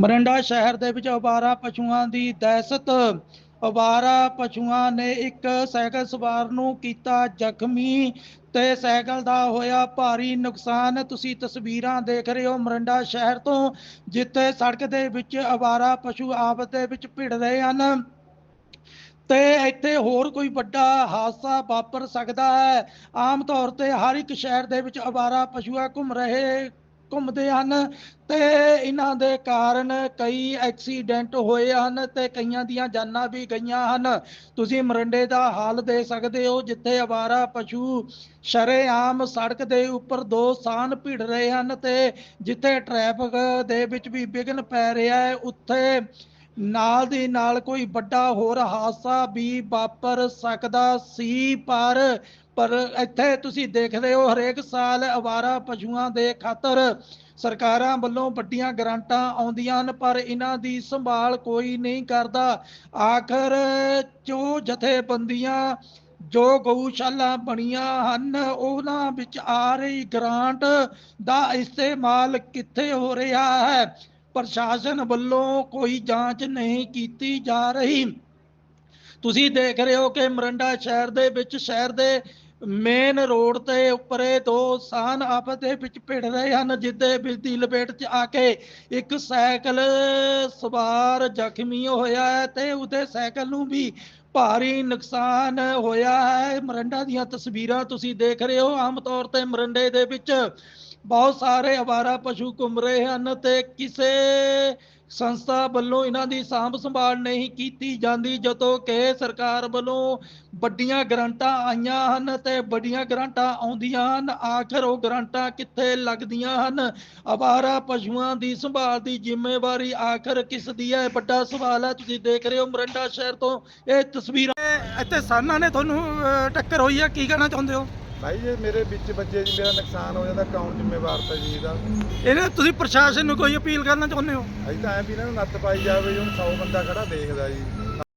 Mirinda ਸ਼ਹਿਰ ਦੇ ਵਿੱਚ ਅਵਾਰਾ ਪਸ਼ੂਆਂ ਦੀ ਦਹਿਸ਼ਤ। ਅਵਾਰਾ ਪਸ਼ੂਆਂ ਨੇ ਇੱਕ ਸਾਈਕਲ ਸਵਾਰ ਨੂੰ ਕੀਤਾ ਜ਼ਖਮੀ ਤੇ ਸਾਈਕਲ ਦਾ ਹੋਇਆ ਭਾਰੀ ਨੁਕਸਾਨ। ਤੁਸੀਂ ਤਸਵੀਰਾਂ ਦੇਖ ਰਹੇ ਹੋ ਮਰਿੰਡਾ ਸ਼ਹਿਰ ਤੋਂ, ਜਿੱਥੇ ਸੜਕ ਦੇ ਵਿੱਚ ਅਵਾਰਾ ਪਸ਼ੂ ਆਪਸ ਦੇ ਵਿੱਚ ਭਿੜ ਰਹੇ ਹਨ। ਤੇ ਇੱਥੇ ਹੋਰ ਕੋਈ ਵੱਡਾ ਹਾਦਸਾ ਵਾਪਰ ਸਕਦਾ ਹੈ। ਆਮ ਤੌਰ ਤੇ ਹਰ ਇੱਕ ਸ਼ਹਿਰ ਦੇ ਵਿੱਚ ਅਵਾਰਾ ਪਸ਼ੂਆ ਘੁੰਮ ਰਹੇ ਘੁੰਮਦੇ ਹਨ ਤੇ ਇਹਨਾਂ ਦੇ ਕਾਰਨ ਕਈ ਐਕਸੀਡੈਂਟ ਹੋਏ ਹਨ ਤੇ ਕਈਆਂ ਦੀਆਂ ਜਾਨਾਂ ਵੀ ਗਈਆਂ ਹਨ। ਤੁਸੀਂ ਮਰਿੰਡੇ ਦਾ ਹਾਲ ਦੇ ਸਕਦੇ ਹੋ, ਜਿੱਥੇ ਅਵਾਰਾ ਪਸ਼ੂ ਸ਼ਰੇਆਮ ਸੜਕ ਦੇ ਉੱਪਰ ਦੋ ਸਾਨ ਭਿੜ ਰਹੇ ਹਨ ਤੇ ਜਿੱਥੇ ਟ੍ਰੈਫਿਕ ਦੇ ਵਿੱਚ ਵੀ ਵਿਘਨ ਪੈ ਰਿਹਾ ਹੈ, ਉੱਥੇ ਨਾਲ ਦੀ ਨਾਲ ਕੋਈ ਵੱਡਾ ਹੋਰ ਹਾਦਸਾ ਵੀ ਵਾਪਰ ਸਕਦਾ ਸੀ, ਪਰ ਪਰ ਇੱਥੇ ਤੁਸੀਂ ਦੇਖਦੇ ਹੋ ਹਰੇਕ ਸਾਲ ਅਵਾਰਾ ਪਸ਼ੂਆਂ ਦੇ ਖਾਤਰ ਸਰਕਾਰਾਂ ਵੱਲੋਂ ਵੱਡੀਆਂ ਗ੍ਰਾਂਟਾਂ ਆਉਂਦੀਆਂ ਹਨ, ਪਰ ਇਹਨਾਂ ਦੀ ਸੰਭਾਲ ਕੋਈ ਨਹੀਂ ਕਰਦਾ। ਆਖਰ ਜੋ ਜਥੇਬੰਦੀਆਂ, ਜੋ ਗਊਸ਼ਾਲਾ ਬਣੀਆਂ ਹਨ, ਉਹਨਾਂ ਵਿੱਚ ਆ ਰਹੀ ਗ੍ਰਾਂਟ ਦਾ ਇਸਤੇਮਾਲ ਕਿੱਥੇ ਹੋ ਰਿਹਾ ਹੈ? ਪ੍ਰਸ਼ਾਸਨ ਵੱਲੋਂ ਕੋਈ ਜਾਂਚ ਨਹੀਂ ਕੀਤੀ ਜਾ ਰਹੀ। ਤੁਸੀਂ ਦੇਖ ਰਹੇ ਹੋ ਕਿ ਮਰੰਡਾ ਸ਼ਹਿਰ ਦੇ ਵਿੱਚ ਸ਼ਹਿਰ ਦੇ ਮੇਨ ਰੋਡ ਤੇ ਉੱਪਰੇ ਦੋ ਸਾਨ ਆਪਸ ਦੇ ਵਿੱਚ ਭਿੜ ਰਹੇ ਹਨ, ਜਿੱਦੇ ਵਿੱਚ ਲਪੇਟ 'ਚ ਆ ਕੇ ਇੱਕ ਸਾਈਕਲ ਸਵਾਰ ਜ਼ਖਮੀ ਹੋਇਆ ਹੈ ਤੇ ਉਹਦੇ ਸਾਈਕਲ ਨੂੰ ਵੀ ਭਾਰੀ ਨੁਕਸਾਨ ਹੋਇਆ ਹੈ। ਮਰੰਡਾ ਦੀਆਂ ਤਸਵੀਰਾਂ ਤੁਸੀਂ ਦੇਖ ਰਹੇ ਹੋ। ਆਮ ਤੌਰ ਤੇ ਮਰੰਡੇ ਦੇ ਵਿੱਚ ਬਹੁਤ ਸਾਰੇ ਅਵਾਰਾ ਪਸ਼ੂ ਘੁੰਮ ਰਹੇ ਹਨ ਤੇ ਕਿਸੇ ਸੰਸਥਾ ਵੱਲੋਂ ਇਹਨਾਂ ਦੀ ਸਾਂਭ ਸੰਭਾਲ ਨਹੀਂ ਕੀਤੀ ਜਾਂਦੀ, ਜਦੋਂ ਕਿ ਸਰਕਾਰ ਵੱਲੋਂ ਵੱਡੀਆਂ ਗ੍ਰਾਂਟਾਂ ਆਈਆਂ ਹਨ ਤੇ ਵੱਡੀਆਂ ਗ੍ਰਾਂਟਾਂ ਆਉਂਦੀਆਂ ਹਨ, ਆਖਰ ਉਹ ਗ੍ਰਾਂਟਾਂ ਕਿੱਥੇ ਲੱਗਦੀਆਂ ਹਨ? ਅਵਾਰਾ ਪਸ਼ੂਆਂ ਦੀ ਸੰਭਾਲ ਦੀ ਜ਼ਿੰਮੇਵਾਰੀ ਆਖਰ ਕਿਸ ਦੀ ਹੈ? ਵੱਡਾ ਸਵਾਲ ਹੈ, ਤੁਸੀਂ ਦੇਖ ਰਹੇ ਹੋ ਮਰੰਡਾ ਸ਼ਹਿਰ ਤੋਂ। ਇਹ ਤਸਵੀਰਾਂ ਇੱਥੇ ਸਾਨਾਂ ਨੇ ਤੁਹਾਨੂੰ ਟੱਕਰ ਹੋਈ ਹੈ ਕੀ ਕਹਿਣਾ ਚਾਹੁੰਦੇ ਹੋ? ਭਾਈ ਜੇ ਮੇਰੇ ਵਿੱਚ ਵੱਜੇ ਜੀ ਮੇਰਾ ਨੁਕਸਾਨ ਹੋ ਜਾਂਦਾ ਕੌਣ ਜ਼ਿੰਮੇਵਾਰ ਤਾਂ ਜੀ ਇਹਦਾ ਇਹਨੇ ਤੁਸੀਂ ਪ੍ਰਸ਼ਾਸਨ ਨੂੰ ਕੋਈ ਅਪੀਲ ਕਰਨਾ ਚਾਹੁੰਦੇ ਹੋ? ਅਸੀਂ ਤਾਂ ਐਂ ਵੀ ਇਹਨਾਂ ਨੂੰ ਨੱਥ ਪਾਈ ਜਾਵੇ ਜੀ ਹੁਣ 100 ਬੰਦਾ ਖੜਾ ਦੇਖਦਾ ਜੀ।